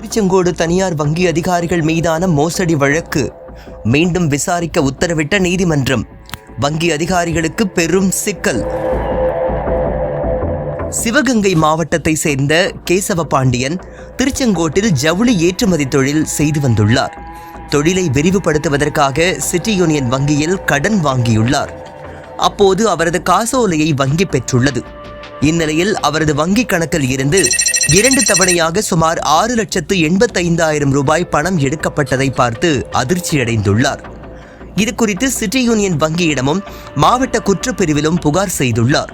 திருச்செங்கோடு தனியார் வங்கி அதிகாரிகள் மீதான மோசடி வழக்கு. மீண்டும் விசாரிக்க உத்தரவிட்ட நீதிமன்றம் வங்கி அதிகாரிகளுக்கு பெரும் சிக்கல். சிவகங்கை மாவட்டத்தை சேர்ந்த கேசவ பாண்டியன் திருச்செங்கோட்டில் ஜவுளி ஏற்றுமதி தொழில் செய்து வந்துள்ளார். தொழிலை விரிவுபடுத்துவதற்காக சிட்டி யூனியன் வங்கியில் கடன் வாங்கியுள்ளார். அப்போது அவரது காசோலையை வங்கி பெற்றுள்ளது. இந்நிலையில் அவரது வங்கி கணக்கில் இருந்து இரண்டு தவணையாக சுமார் ஆறு லட்சத்து எண்பத்தைந்தாயிரம் ரூபாய் பணம் எடுக்கப்பட்டதை பார்த்து அதிர்ச்சியடைந்துள்ளார். இது குறித்து சிட்டி யூனியன் வங்கியிடமும் மாவட்ட குற்றப்பிரிவிலும் புகார் செய்துள்ளார்.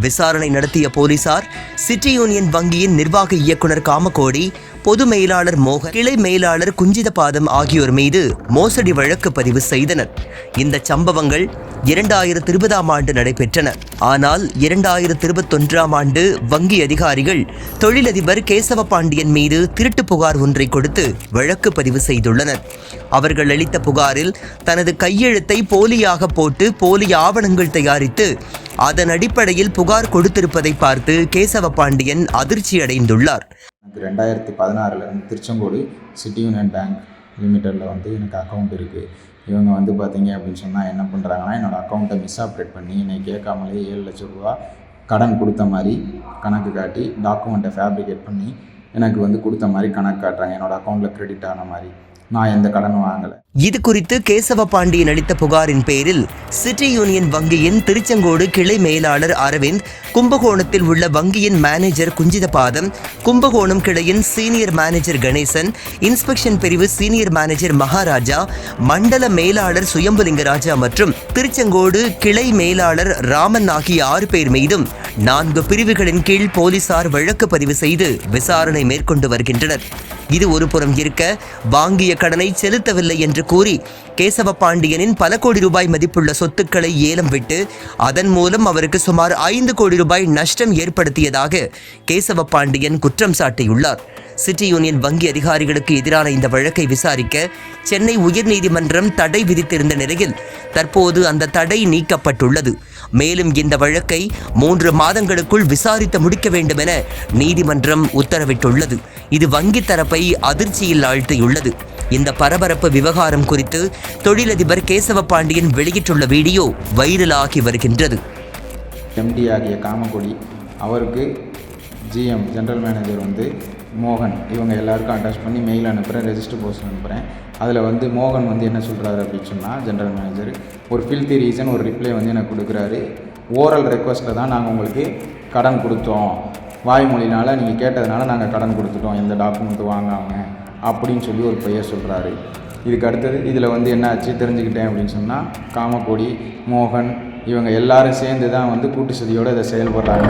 விசாரணை நடத்திய போலீசார் சிட்டி யூனியன் வங்கியின் நிர்வாக இயக்குனர் காமகோடி பொது மேலாளர் மோகன் கிளை மேலாளர் குஞ்சிதபாதம் ஆகியோர் மீது மோசடி வழக்கு பதிவு செய்தனர். இந்த சம்பவங்கள் இரண்டாயிரத்தி இருபதாம் ஆண்டு நடைபெற்றன. ஆனால் இரண்டாயிரத்தி இருபத்தொன்றாம் ஆண்டு வங்கி அதிகாரிகள் தொழிலதிபர் கேசவ பாண்டியன் மீது திருட்டு புகார் ஒன்றை கொடுத்து வழக்கு பதிவு செய்துள்ளனர். அவர்கள் அளித்த புகாரில் தனது கையெழுத்தை போலியாக போட்டு போலி ஆவணங்கள் தயாரித்து அதன் அடிப்படையில் புகார் கொடுத்திருப்பதை பார்த்து கேசவ பாண்டியன் அதிர்ச்சி அடைந்துள்ளார் ரெண்டாயிரத்தி பதினாறுலேருந்து திருச்செங்கோடு சிட்டி யூனியன் பேங்க் லிமிட்டடில் வந்து எனக்கு அக்கௌண்ட் இருக்குது இவங்க வந்து பார்த்தீங்க அப்படின்னு சொன்னால் என்ன பண்ணுறாங்கன்னா என்னோடய அக்கௌண்ட்டை மிஸ் ஆப்ரேட் பண்ணி என்னை கேட்காமலே ஏழு லட்சம் ரூபா கடன் கொடுத்த மாதிரி கணக்கு காட்டி டாக்குமெண்ட்டை ஃபேப்ரிகேட் பண்ணி எனக்கு வந்து கொடுத்த மாதிரி கணக்கு காட்டுறாங்க. என்னோடய அக்கௌண்ட்டில் க்ரெடிட் ஆன மாதிரி. நான் எந்த கடனும் வாங்கலை. இது குறித்து கேசவ பாண்டியன் அளித்த புகாரின் பேரில் சிட்டி யூனியன் வங்கியின் திருச்செங்கோடு கிளை மேலாளர் அரவிந்த் கும்பகோணத்தில் உள்ள வங்கியின் மேனேஜர் குஞ்சிதபாதம் கும்பகோணம் கிளையின் சீனியர் மேனேஜர் கணேசன் இன்ஸ்பெக்ஷன் பிரிவு சீனியர் மேனேஜர் மகாராஜா மண்டல மேலாளர் சுயம்புலிங்கராஜா மற்றும் திருச்செங்கோடு கிளை மேலாளர் ராமன் ஆகிய ஆறு பேர் மீதும் நான்கு பிரிவுகளின் கீழ் போலீசார் வழக்கு பதிவு செய்து விசாரணை மேற்கொண்டு வருகின்றனர். இது ஒருபுறம் இருக்க வாங்கிய கடனை செலுத்தவில்லை என்று கூறி கேசவ பாண்டியனின் பல கோடி ரூபாய் மதிப்புள்ள சொத்துக்களை ஏலம் விட்டு அதன் மூலம் அவருக்கு சுமார் ஐந்து கோடி ரூபாய் நஷ்டம் ஏற்படுத்தியதாக கேசவ பாண்டியன் குற்றம் சாட்டியுள்ளார். சிட்டி யூனியன் வங்கி அதிகாரிகளுக்கு எதிரான இந்த வழக்கை விசாரிக்க சென்னை உயர்நீதிமன்றம் தடை விதித்திருந்த நிலையில் தற்போது அந்த தடை நீக்கப்பட்டுள்ளது. மேலும் இந்த வழக்கை மூன்று மாதங்களுக்குள் விசாரித்து முடிக்க வேண்டும் என நீதிமன்றம் உத்தரவிட்டுள்ளது. இது வங்கி தரப்பை அதிர்ச்சியில் ஆழ்த்தியுள்ளது. இந்த பரபரப்பு விவகாரம் குறித்து தொழிலதிபர் கேசவ பாண்டியன் வெளியிட்டுள்ள வீடியோ வைரலாகி வருகின்றது. எம்டி ஆகிய காமகொடி அவருக்கு ஜிஎம் ஜென்ரல் மேனேஜர் வந்து மோகன். இவங்க எல்லாருக்கும் அட்டாச் பண்ணி மெயில் அனுப்புகிறேன் ரெஜிஸ்டர் போஸ்ட் அனுப்புகிறேன் அதில் வந்து மோகன் வந்து என்ன சொல்கிறாரு அப்படின்னு சொன்னால் ஜென்ரல் மேனேஜர் ஒரு ஃபில்தி ரீசன் ஒரு ரிப்ளை வந்து எனக்கு கொடுக்குறாரு. ஓரல் ரெக்வஸ்ட்டில் தான் நாங்கள் உங்களுக்கு கடன் கொடுத்தோம். வாய்மொழினால் நீங்கள் கேட்டதுனால நாங்கள் கடன் கொடுத்துட்டோம் எந்த டாக்குமெண்ட் வாங்காமல் அப்படின்னு சொல்லி ஒரு பெயர் சொல்கிறாரு இதுக்கு அடுத்தது இதில் வந்து என்ன ஆச்சு தெரிஞ்சுக்கிட்டேன் அப்படின்னு சொன்னால் காமக்கோடி மோகன் இவங்க எல்லாரும் சேர்ந்து தான் வந்து கூட்டு சதியோடு இதை செயல்படுறாங்க.